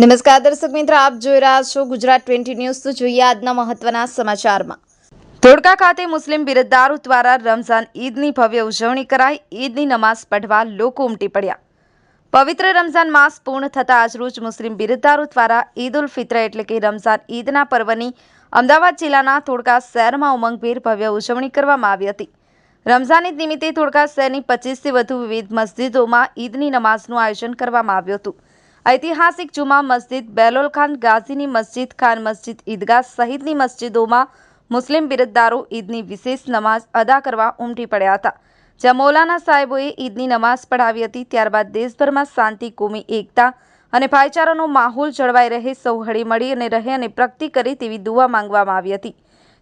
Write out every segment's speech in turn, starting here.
નમસ્કાર, દર્શક મિત્ર, આપ જોઈ રહ્યા છો ગુજરાત ટ્વેન્ટી ન્યૂઝ. તો જોઈએ આજના મહત્વના સમાચારમાં. ધોળકા ખાતે મુસ્લિમ બિરદદારો દ્વારા રમઝાન ઈદની ભવ્ય ઉજવણી કરાઈ. ઈદની નમાઝ પઢવા લોકો ઉમટી પડ્યા. પવિત્ર રમઝાન માસ પૂર્ણ થતાં આજરોજ મુસ્લિમ બિરદદારો દ્વારા ઈદ ઉલ ફિત્ર એટલે કે રમઝાન ઈદના પર્વની અમદાવાદ જિલ્લાના ધોળકા શહેરમાં ઉમંગભેર ભવ્ય ઉજવણી કરવામાં આવી હતી. રમઝાન ઈદ નિમિત્તે ધોળકા શહેરની પચીસથી વધુ વિવિધ મસ્જિદોમાં ઈદની નમાઝનું આયોજન કરવામાં આવ્યું હતું. ઐતિહાસિક જુમા મસ્જિદ બેલોલ ખાન ગાઝીની મસ્જિદ, ખાન મસ્જિદ ઈદગાહ સહિતની મસ્જિદોમાં મુસ્લિમ બિરદદારો ઈદની વિશેષ નમાઝ અદા કરવા ઉમટી પડ્યા હતા. જ્યાં મૌલાના સાહેબોએ ઈદની નમાઝ પઢાવી હતી, ત્યારબાદ દેશભરમાં શાંતિ, કોમી, એકતા અને ભાઈચારાનો માહોલ જળવાઈ રહે, સૌ હળીમળી અને રહે અને પ્રગતિ કરે તેવી દુઆ માંગવામાં આવી હતી.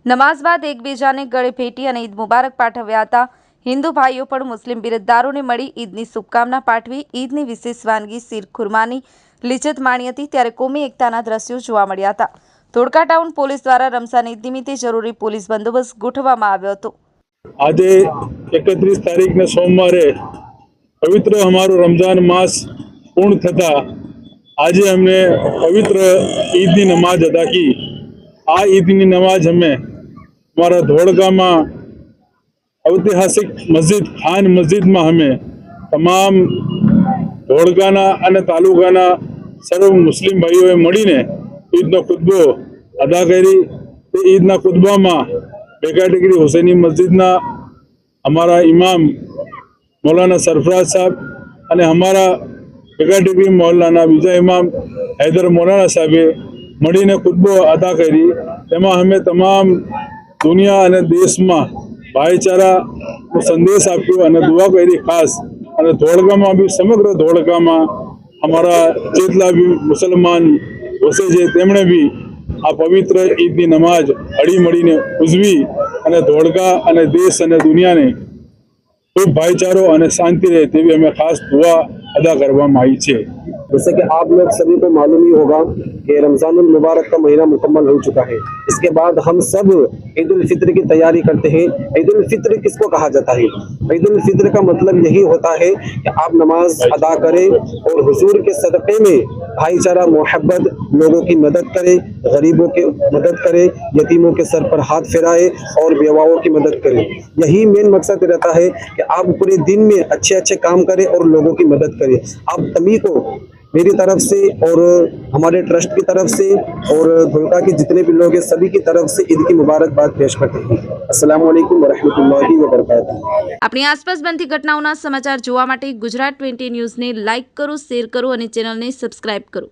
નમાઝ બાદ એકબીજાને ગળે ભેટી અને ઈદ મુબારક પાઠવ્યા હતા. હિન્દુ ભાઈઓ પણ મુસ્લિમ બિરદદારોને મળી ઈદની શુભકામના પાઠવી. ઈદની વિશેષ વાનગી શીર ખુરમાની લિજત માણી હતી ત્યારે કોમી એકતાના દ્રશ્યો જોવા મળ્યા હતા. ધોળકા ટાઉન પોલીસ દ્વારા રમઝાન ઈદ નિમિત્તે જરૂરી પોલીસ બંદોબસ્ત ગોઠવવામાં આવ્યો હતો. આજે એકત્રીસ તારીખને સોમવારે પવિત્ર અમારું રમઝાન માસ પૂર્ણ થતા આજે અમને પવિત્ર ઈદની નમાજ અદા કી. આ ઈદની નમાજ અમે અમારા ધોળગામાં ઐતિહાસિક મસ્જિદ, ખાન મસ્જિદમાં અમે તમામ ધોળકાના અને તાલુકાના સર્વ મુસ્લિમ ભાઈઓએ મળીને ઈદનો ખુતબો અદા કરી. તે ઈદના ખુતબામાં બેકાટેગરી હુસૈની મસ્જિદના અમારા ઇમામ મૌલાના સરફરાજ સાહેબ અને અમારા બેકાટેગરી મોહલ્લાના બીજા ઇમામ હૈદર મૌલાના સાહેબે મળીને ખુતબો અદા કરી. તેમાં અમે તમામ દુનિયા અને દેશમાં ભાઈચારાનો સંદેશ આપ્યો અને દુઆ કરી ખાસ. અને ધોળકામાં બી, સમગ્ર ધોળકામાં અમારા જેટલા બી મુસલમાન વસે છે, તેમણે બી આ પવિત્ર ઈદની નમાજ હળી મળીને ઉજવી અને ધોળકા અને દેશ અને દુનિયાને ખૂબ ભાઈચારો અને શાંતિ રહે તેવી અમે ખાસ દુઆ અદા કરવામાં આવી છે. जैसे कि आप लोग सभी को मालूम ही होगा कि रमज़ान मुबारक का महीना मुकम्मल हो चुका है। इसके बाद हम सब ईद फित्र की तैयारी करते हैं। ईद फित्र किसको कहा जाता है? ईद फित्र का मतलब यही होता है कि आप नमाज़ अदा करें और हुजूर के सदक़े में भाईचारा, मोहब्बत, लोगों की मदद करें, गरीबों की मदद करें, यतीमों के सर पर हाथ फिराए और बेवाओं की मदद करें। यही मेन मकसद रहता है कि आप पूरे दिन में अच्छे अच्छे काम करें और लोगों की मदद करें। आप तभी को मेरी तरफ से और हमारे ट्रस्ट की तरफ से और धुलका के जितने भी लोग हैं सभी की तरफ से ईद की मुबारकबाद पेश करते हैं अस्सलाम वालेकुम वरहमतुल्लाहि वबरकातुहू આપણી આસપાસ બનતી ઘટનાઓના સમાચાર જોવા માટે ગુજરાત ટ્વેન્ટી ન્યૂઝને લાઇક કરો શેર કરો અને ચેનલને સબસ્ક્રાઇબ કરો